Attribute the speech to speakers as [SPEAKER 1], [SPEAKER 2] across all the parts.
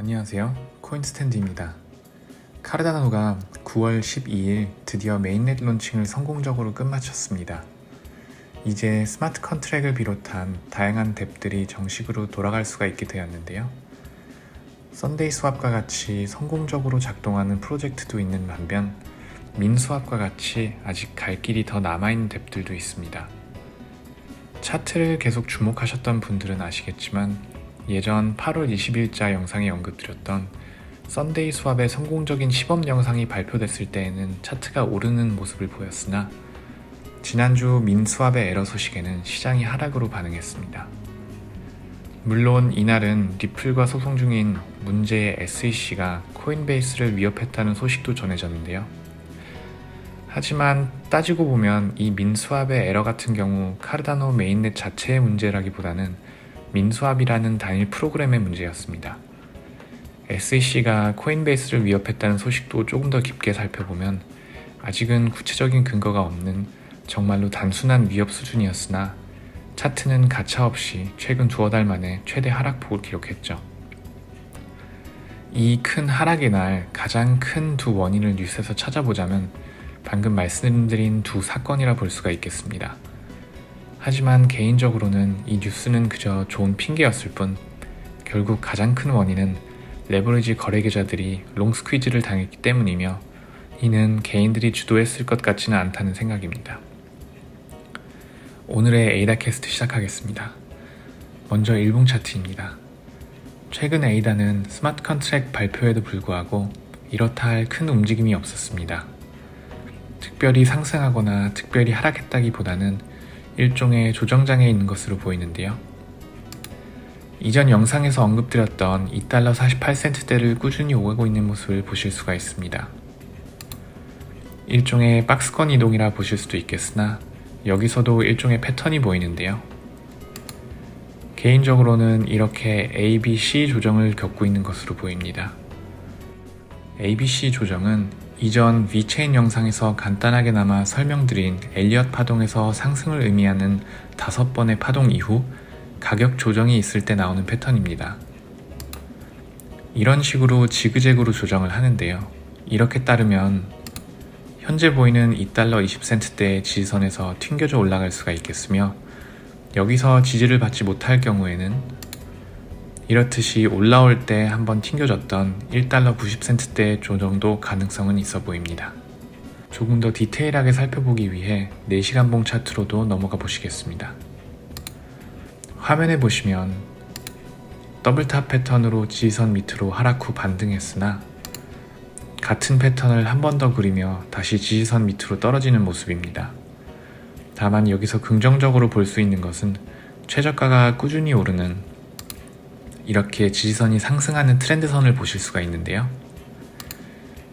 [SPEAKER 1] 안녕하세요. 코인스탠드입니다. 카르다노가 9월 12일 드디어 메인넷 론칭을 성공적으로 끝마쳤습니다. 이제 스마트 컨트랙을 비롯한 다양한 덱들이 정식으로 돌아갈 수가 있게 되었는데요. 썬데이 수합과 같이 성공적으로 작동하는 프로젝트도 있는 반면 민수합과 같이 아직 갈 길이 더 남아있는 덱들도 있습니다. 차트를 계속 주목하셨던 분들은 아시겠지만 예전 8월 20일자 영상에 언급드렸던 썬데이 수합의 성공적인 시범 영상이 발표됐을 때에는 차트가 오르는 모습을 보였으나 지난주 민수합의 에러 소식에는 시장이 하락으로 반응했습니다. 물론 이날은 리플과 소송 중인 문제의 SEC가 코인베이스를 위협했다는 소식도 전해졌는데요. 하지만 따지고 보면 이 민수합의 에러 같은 경우 카르다노 메인넷 자체의 문제라기보다는 민수합이라는 단일 프로그램의 문제였습니다. SEC가 코인베이스를 위협했다는 소식도 조금 더 깊게 살펴보면 아직은 구체적인 근거가 없는 정말로 단순한 위협 수준이었으나 차트는 가차없이 최근 두어 달 만에 최대 하락폭을 기록했죠. 이 큰 하락의 날 가장 큰 두 원인을 뉴스에서 찾아보자면 방금 말씀드린 두 사건이라 볼 수가 있겠습니다. 하지만 개인적으로는 이 뉴스는 그저 좋은 핑계였을 뿐 결국 가장 큰 원인은 레버리지 거래 계좌들이 롱 스퀴즈를 당했기 때문이며 이는 개인들이 주도했을 것 같지는 않다는 생각입니다. 오늘의 에이다 캐스트 시작하겠습니다. 먼저 일봉 차트입니다. 최근 에이다는 스마트 컨트랙 발표에도 불구하고 이렇다 할 큰 움직임이 없었습니다. 특별히 상승하거나 특별히 하락했다기보다는 일종의 조정장에 있는 것으로 보이는데요. 이전 영상에서 언급드렸던 2달러 48센트대를 꾸준히 오가고 있는 모습을 보실 수가 있습니다. 일종의 박스권 이동이라 보실 수도 있겠으나 여기서도 일종의 패턴이 보이는데요. 개인적으로는 이렇게 A, B, C 조정을 겪고 있는 것으로 보입니다. A, B, C 조정은 이전 위체인 영상에서 간단하게나마 설명드린 엘리엇 파동에서 상승을 의미하는 다섯 번의 파동 이후 가격 조정이 있을 때 나오는 패턴입니다. 이런 식으로 지그재그로 조정을 하는데요. 이렇게 따르면 현재 보이는 2달러 20센트대의 지지선에서 튕겨져 올라갈 수가 있겠으며 여기서 지지를 받지 못할 경우에는 이렇듯이 올라올 때 한번 튕겨졌던 1달러 90센트대의 조정도 가능성은 있어 보입니다. 조금 더 디테일하게 살펴보기 위해 4시간 봉 차트로도 넘어가 보시겠습니다. 화면에 보시면 더블탑 패턴으로 지지선 밑으로 하락 후 반등했으나 같은 패턴을 한 번 더 그리며 다시 지지선 밑으로 떨어지는 모습입니다. 다만 여기서 긍정적으로 볼 수 있는 것은 최저가가 꾸준히 오르는 이렇게 지지선이 상승하는 트렌드선을 보실 수가 있는데요.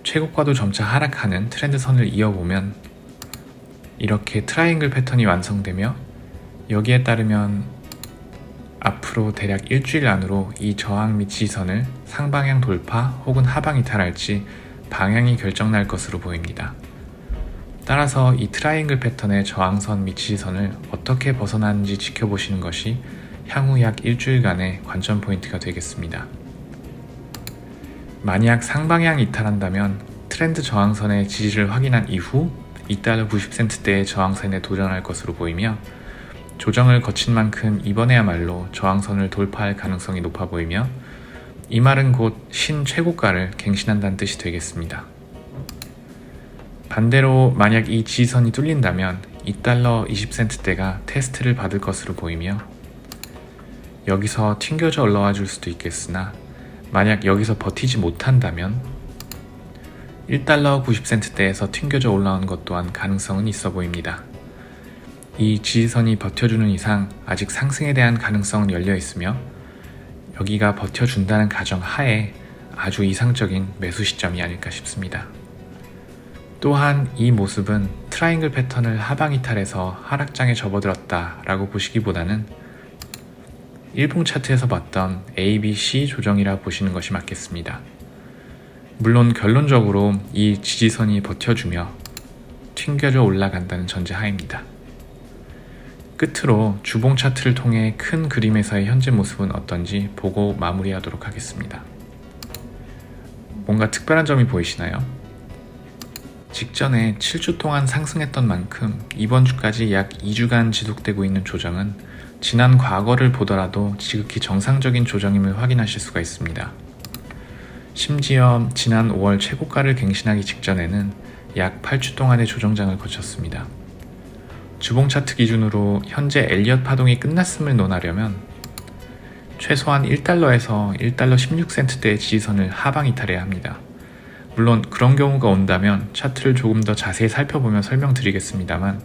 [SPEAKER 1] 최고가도 점차 하락하는 트렌드선을 이어보면 이렇게 트라이앵글 패턴이 완성되며 여기에 따르면 앞으로 대략 일주일 안으로 이 저항 및 지지선을 상방향 돌파 혹은 하방 이탈할지 방향이 결정날 것으로 보입니다. 따라서 이 트라이앵글 패턴의 저항선 및 지지선을 어떻게 벗어나는지 지켜보시는 것이 향후 약 일주일간의 관전 포인트가 되겠습니다. 만약 상방향 이탈한다면 트렌드 저항선의 지지를 확인한 이후 2달러 90센트대의 저항선에 도전할 것으로 보이며 조정을 거친 만큼 이번에야말로 저항선을 돌파할 가능성이 높아 보이며 이 말은 곧 신 최고가를 갱신한다는 뜻이 되겠습니다. 반대로 만약 이 지지선이 뚫린다면 2달러 20센트대가 테스트를 받을 것으로 보이며 여기서 튕겨져 올라와 줄 수도 있겠으나 만약 여기서 버티지 못한다면 1달러 90센트대에서 튕겨져 올라오는 것 또한 가능성은 있어 보입니다. 이 지지선이 버텨주는 이상 아직 상승에 대한 가능성은 열려 있으며 여기가 버텨준다는 가정 하에 아주 이상적인 매수 시점이 아닐까 싶습니다. 또한 이 모습은 트라이앵글 패턴을 하방 이탈해서 하락장에 접어들었다 라고 보시기보다는 일봉 차트에서 봤던 A, B, C 조정이라 보시는 것이 맞겠습니다. 물론 결론적으로 이 지지선이 버텨주며 튕겨져 올라간다는 전제 하입니다. 끝으로 주봉 차트를 통해 큰 그림에서의 현재 모습은 어떤지 보고 마무리하도록 하겠습니다. 뭔가 특별한 점이 보이시나요? 직전에 7주 동안 상승했던 만큼 이번 주까지 약 2주간 지속되고 있는 조정은 지난 과거를 보더라도 지극히 정상적인 조정임을 확인하실 수가 있습니다. 심지어 지난 5월 최고가를 갱신하기 직전에는 약 8주 동안의 조정장을 거쳤습니다. 주봉 차트 기준으로 현재 엘리엇 파동이 끝났음을 논하려면 최소한 1달러에서 1달러 16센트대의 지지선을 하방 이탈해야 합니다. 물론 그런 경우가 온다면 차트를 조금 더 자세히 살펴보며 설명드리겠습니다만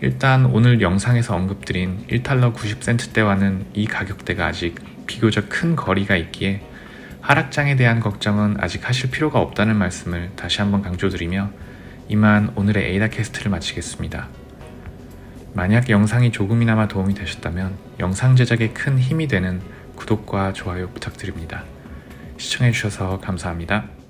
[SPEAKER 1] 일단 오늘 영상에서 언급드린 1달러 90센트대와는 이 가격대가 아직 비교적 큰 거리가 있기에 하락장에 대한 걱정은 아직 하실 필요가 없다는 말씀을 다시 한번 강조드리며 이만 오늘의 에이다 캐스트를 마치겠습니다. 만약 영상이 조금이나마 도움이 되셨다면 영상 제작에 큰 힘이 되는 구독과 좋아요 부탁드립니다. 시청해주셔서 감사합니다.